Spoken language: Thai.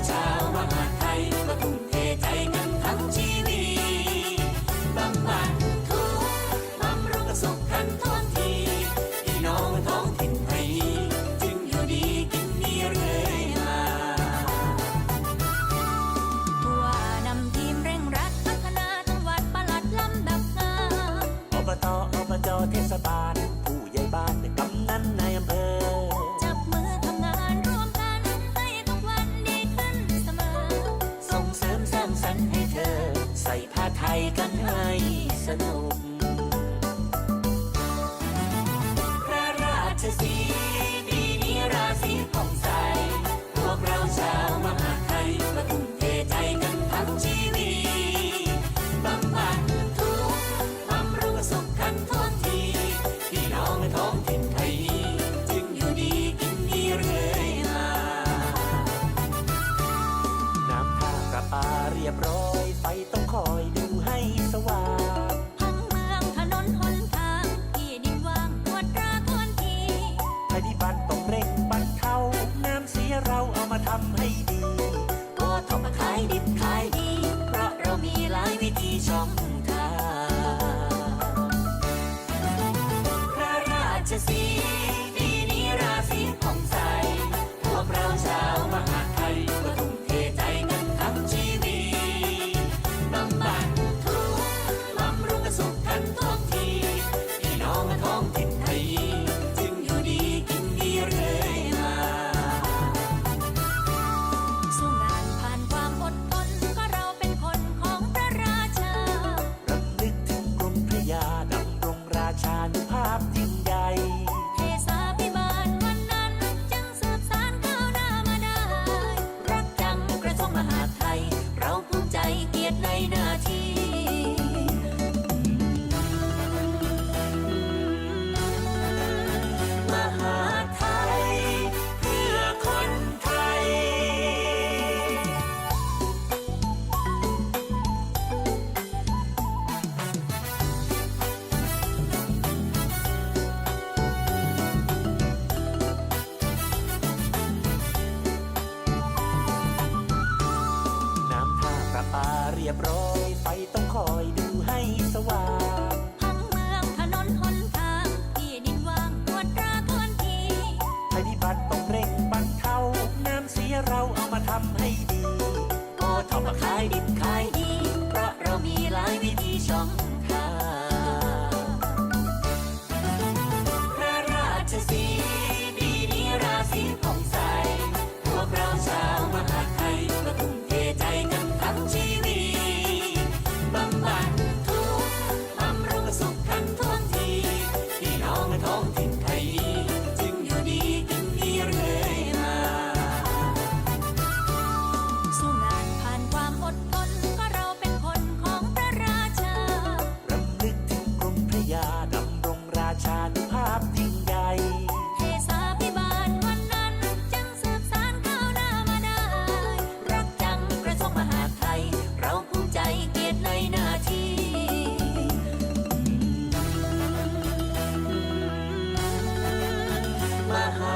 time. ให้สนุก พระราชสีปีนี้ราศีผ่องใส พวกเราชาวมหาไทยมาทุ่มเทใจกันทั้งชีวิตบำบัดทุกข์บำรุงสุขกันทั่วที พี่น้องท้องถิ่นไทย จึงอยู่ดีกินดีเรื่อยมา น้ำท่าประปาเรียบร้อย ไฟต้องคอยดู ว่างพังเมืองถนนหนทางที่ดินว่างปวดราควนทีภัยพิบัติต้องเร่งบรรเทาน้ำเสียเราเอามาทำให้ดีก็ทำขายดิบขายดี เพราะเรามีหลายวิธีช่องทางพระราชสี รียบร้อย ไฟต้องคอยดูให้สว่างห้องเมืองถนนหนทางที่ดินว่างตรวจตราทวนทีภัยพิบัติต้องเร่งบรรเทาน้ำเสียเราเอามาทำให้ดีโอท็อปมาขายดิบขายดี เพราะเรามีหลายวิธีช่อง my heart.